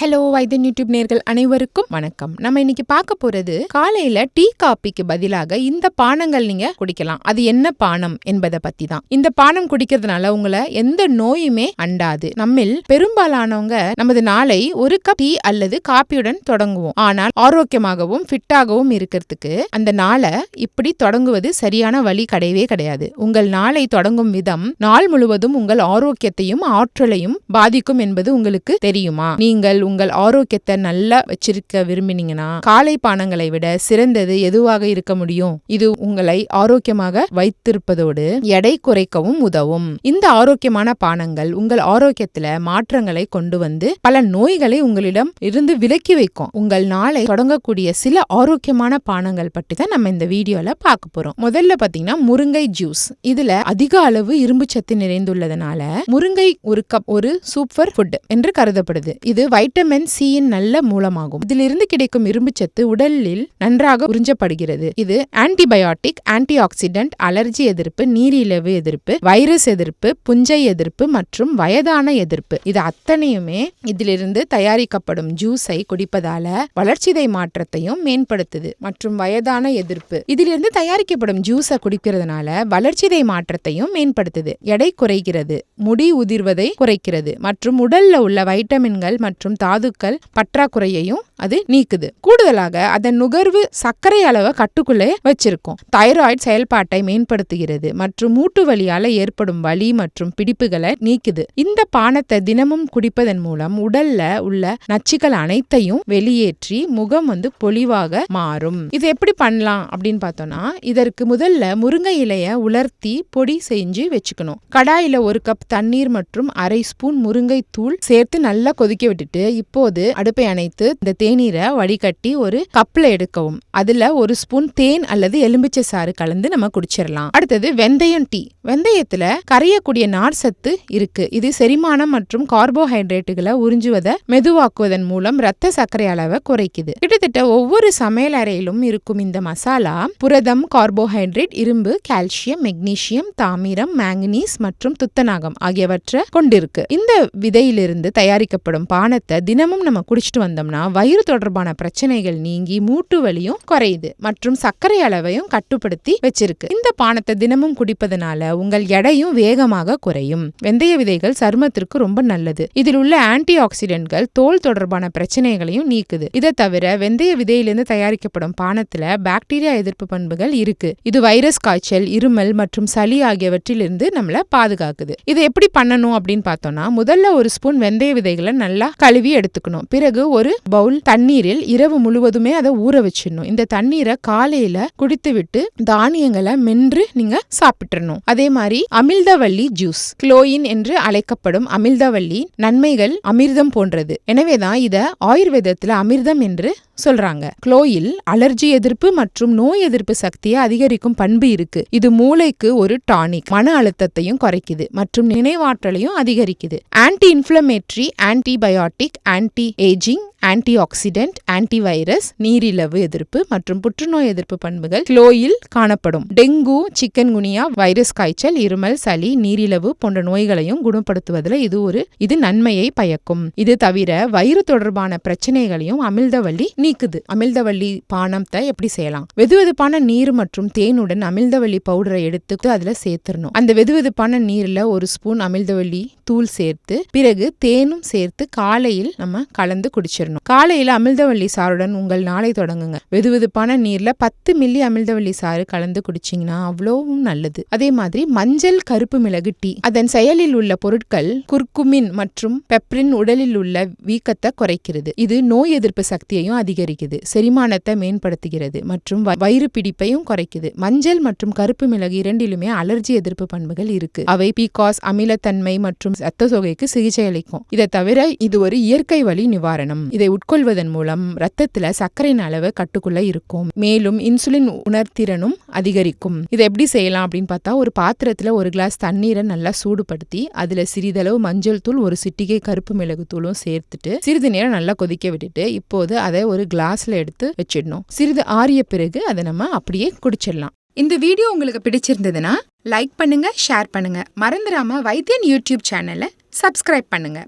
Hello Vaidhyan YouTube நேர்கள் அனைவருக்கும் வணக்கம். நம்ம இன்னைக்கு பார்க்க போறது காலையில டீ காப்பிக்கு பதிலாக இந்த பானங்கள் நீங்க குடிக்கலாம். அது என்ன பானம் என்பதை பத்தி தான். இந்த பானம் குடிக்கிறதுனால உங்களை எந்த நோயுமே அண்டாது. நம்மில் பெரும்பாலானவங்க நமது நாளை ஒரு கப் டீ அல்லது காப்பியுடன் தொடங்குவோம். ஆனால் ஆரோக்கியமாகவும் ஃபிட்டாகவும் இருக்கிறதுக்கு அந்த நாளை இப்படி தொடங்குவது சரியான வழி கிடையவே கிடையாது. உங்கள் நாளை தொடங்கும் விதம் நாள் முழுவதும் உங்கள் ஆரோக்கியத்தையும் ஆற்றலையும் பாதிக்கும் என்பது உங்களுக்கு தெரியுமா? நீங்கள் உங்கள் ஆரோக்கியத்தை நல்லா வச்சிருக்க விரும்பினீங்கன்னா காலை பானங்களை விட சிறந்தது எதுவாக இருக்க முடியும்? இது உங்களை ஆரோக்கியமாக வைத்திருப்பதோடு எடை குறைக்கவும் உதவும். இந்த ஆரோக்கியமான பானங்கள் உங்கள் ஆரோக்கியத்துல மாற்றங்களை கொண்டு வந்து பல நோய்களை உங்களிடம் இருந்து விலக்கி வைக்கும். உங்கள் நாளை தொடங்கக்கூடிய சில ஆரோக்கியமான பானங்கள் பற்றி தான் நம்ம இந்த வீடியோல பார்க்க போறோம். முதல்ல பாத்தீங்கன்னா முருங்கை ஜூஸ். இதுல அதிக அளவு இரும்பு சத்து நிறைந்துள்ளதுனால முருங்கை ஒரு கப் ஒரு சூப்பர் ஃபுட் என்று கருதப்படுது. இது வைட்டமின் சியின் நல்ல மூலமாகும். இதிலிருந்து கிடைக்கும் இரும்புச்சத்து உடலில் நன்றாக உறிஞ்சப்படுகிறது. இது ஆன்டிபயோட்டிக் ஆன்டி ஆக்சிடென்ட் அலர்ஜி எதிர்ப்பு நீரிழிவு எதிர்ப்பு வைரஸ் எதிர்ப்பு புஞ்சை எதிர்ப்பு மற்றும் வயதான எதிர்ப்பு. இது அத்தனையுமே இதிலிருந்து தயாரிக்கப்படும் ஜூஸை குடிப்பதால வளர்ச்சிதை மாற்றத்தையும் மேம்படுத்துது மற்றும் வயதான எதிர்ப்பு. இதிலிருந்து தயாரிக்கப்படும் ஜூஸை குடிக்கிறதுனால வளர்ச்சிதை மாற்றத்தையும் மேம்படுத்துது. எடை குறைகிறது முடி உதிர்வதை குறைக்கிறது மற்றும் உடல்ல உள்ள வைட்டமின்கள் மற்றும் தாதுக்கள் பற்றாக்குறையையும் அது நீக்குது. கூடுதலாக அதன் நுகர்வு சர்க்கரை அளவை கட்டுக்குள்ளே வச்சிருக்கும். தைராய்டு செயல்பாட்டை மேம்படுத்துகிறது மற்றும் மூட்டு வழியால ஏற்படும் வலி மற்றும் பிடிப்புகளை நீக்குது. இந்த பானத்தை தினமும் குடிப்பதன் மூலம் உடல்ல உள்ள நச்சுக்கள் அனைத்தையும் வெளியேற்றி முகம் வந்து பொலிவாக மாறும். இது எப்படி பண்ணலாம் அப்படின்னு பார்த்தோம்னா இதற்கு முதல்ல முருங்கை இலைய உலர்த்தி பொடி செஞ்சு வச்சுக்கணும். கடாயில ஒரு கப் தண்ணீர் மற்றும் அரை ஸ்பூன் முருங்கை தூள் சேர்த்து நல்லா கொதிக்க விட்டுட்டு இப்போது அடுப்பை அணைத்து இந்த தேநீரை வடிகட்டி ஒரு கப்ல எடுக்கவும். அதுல ஒரு ஸ்பூன் தேன் அல்லது எலும்பிச்சை சாறு கலந்து நம்ம குடிச்சிடலாம் அடுத்தது வெந்தயம் டீ. வெந்தயத்துல கரையக்கூடிய நார் சத்து இருக்கு. இது செரிமானம் மற்றும் கார்போஹைட்ரேட்டுகளை உறிஞ்சுவதை மெதுவாக்குவதன் மூலம் ரத்த சர்க்கரை அளவை குறைக்குது. கிட்டத்தட்ட ஒவ்வொரு சமையல் அறையிலும் இருக்கும் இந்த மசாலா புரதம் கார்போஹைட்ரேட் இரும்பு கால்சியம் மெக்னீசியம் தாமிரம் மேங்கனீஸ் மற்றும் துத்தநாகம் ஆகியவற்றை கொண்டிருக்கு. இந்த விதையிலிருந்து தயாரிக்கப்படும் பானத்தை தினமும் நம்ம குடிச்சிட்டு வந்தோம்னா வயிறு தொடர்பான பிரச்சனைகள் நீங்கி மூட்டு வலியும் குறையுது மற்றும் சர்க்கரை அளவையும் கட்டுப்படுத்தி வச்சிருக்கு. இந்த பானத்தை தினமும் குடிப்பதனால உங்கள் எடையும் வேகமாக குறையும். வெந்தய விதைகள் சருமத்திற்கு ரொம்ப நல்லது. இதில் உள்ள ஆன்டி ஆக்சிடென்ட்கள் தோல் தொடர்பான பிரச்சனைகளையும் நீக்குது. இதை தவிர வெந்தய விதையிலிருந்து தயாரிக்கப்படும் பானத்துல பாக்டீரியா எதிர்ப்பு பண்புகள் இருக்கு. இது வைரஸ் காய்ச்சல் இருமல் மற்றும் சளி ஆகியவற்றிலிருந்து நம்மள பாதுகாக்குது. இதை எப்படி பண்ணணும் அப்படின்னு பார்த்தோம்னா முதல்ல ஒரு ஸ்பூன் வெந்தய விதைகளை நல்லா கழுவி எடுத்துக்கணும். பிறகு ஒரு பவுல் தண்ணீரில் இரவு முழுவதுமே அதை ஊற வச்சிடணும். இந்த தண்ணீரை காலையில குடித்து விட்டு தானியங்களை மென்று நீங்க சாப்பிட்டுறணும். அதே மாதிரி அமிர்தவள்ளி ஜூஸ் குளோயின் என்று அழைக்கப்படும் அமிர்தவள்ளி நன்மைகள் அமிர்தம் போன்றது. எனவேதான் இத ஆயுர்வேதத்துல அமிர்தம் என்று சொல்றாங்க. குளோயில் அலர்ஜி எதிர்ப்பு மற்றும் நோய் எதிர்ப்பு சக்தியை அதிகரிக்கும் பண்பு இருக்கு. இது மூளைக்கு ஒரு டானிக். மன அழுத்தத்தையும் குறைக்குது மற்றும் நினைவாற்றலையும் அதிகரிக்குது. Anti inflammatory antibiotic anti ageing anti oxidant anti virus நீரிழிவு எதிர்ப்பு மற்றும் புற்றுநோய் எதிர்ப்பு பண்புகள் குளோயில் காணப்படும். டெங்கு சிக்கன் குனியா வைரஸ் காய்ச்சல் இருமல் சளி நீரிழிவு போன்ற நோய்களையும் குணப்படுத்துவதில் இது ஒரு இது நன்மையை பயக்கும். இது தவிர வயிறு தொடர்பான பிரச்சனைகளையும் அமிர்தவள்ளி நீக்குது. அமிழ்தவள்ளி பானத்தை எப்படி செய்யலாம்? வெதுவெதுப்பான நீர் மற்றும் தேனுடன் அமிழ்தவள்ளி பவுடரை எடுத்து அதுல சேர்த்துடணும். அந்த வெதுவெதுப்பான நீர்ல ஒரு ஸ்பூன் அமிழ்தவள்ளி தூள் சேர்த்து பிறகு தேனும் சேர்த்து காலையில் நம்ம கலந்து குடிச்சிடணும். காலையில் அமிர்தவள்ளி சாறுடன் உங்கள் நாளை தொடங்குங்க. வெதுவெதுப்பான நீர்ல பத்து மில்லி அமிழ்தவள்ளி சாறு கலந்து குடிச்சிங்கன்னா அவ்வளவும் நல்லது. அதே மாதிரி மஞ்சள் கருப்பு மிளகு டீ. அதன் செயலில் உள்ள பொருட்கள் குர்குமின் மற்றும் பெப்ரின் உடலில் உள்ள வீக்கத்தை குறைக்கிறது. இது நோய் எதிர்ப்பு சக்தியையும் அதிகரிக்குது. செரிமானத்தை மேம்படுத்துகிறது மற்றும் வ- வயிறு பிடிப்பையும் குறைக்குது. மஞ்சள் மற்றும் கருப்பு மிளகு இரண்டிலுமே அலர்ஜி எதிர்ப்பு பண்புகள் இருக்கு. அவை பீகாஸ் அமிலத்தன்மை மற்றும் ரத்த சோகைக்கு சிகிச்சை அளிக்கும். இதை தவிர இது ஒரு இயற்கை வழி நிவாரணம். இதை உட்கொள்வதன் மூலம் ரத்தத்துல சர்க்கரையின் அளவு கட்டுக்குள்ள இருக்கும். மேலும் இன்சுலின் உணர்திறனும் அதிகரிக்கும். இதை எப்படி செய்யலாம் அப்படின்னு பார்த்தா ஒரு பாத்திரத்துல ஒரு கிளாஸ் தண்ணீரை நல்லா சூடுபடுத்தி அதுல சிறிதளவு மஞ்சள் தூள் ஒரு சிட்டிகை கருப்பு மிளகு தூளும் சேர்த்துட்டு சிறிது நேரம் நல்லா கொதிக்க விட்டுட்டு இப்போது அதை ஒரு கிளாஸ்ல எடுத்து வச்சிடணும். சிறிது ஆறிய பிறகு அதை நம்ம அப்படியே குடிச்சிடலாம். இந்த வீடியோ உங்களுக்கு பிடிச்சிருந்ததுன்னா லைக் பண்ணுங்க ஷேர் பண்ணுங்க. மறந்துடாம வைத்தியன் யூடியூப் சேனலை சப்ஸ்கிரைப் பண்ணுங்க.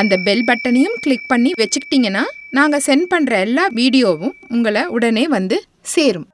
அந்த பெல் பட்டனையும் கிளிக் பண்ணி வச்சுக்கிட்டீங்கன்னா நாங்கள் சென்ட் பண்ணுற எல்லா வீடியோவும் உங்களை உடனே வந்து சேரும்.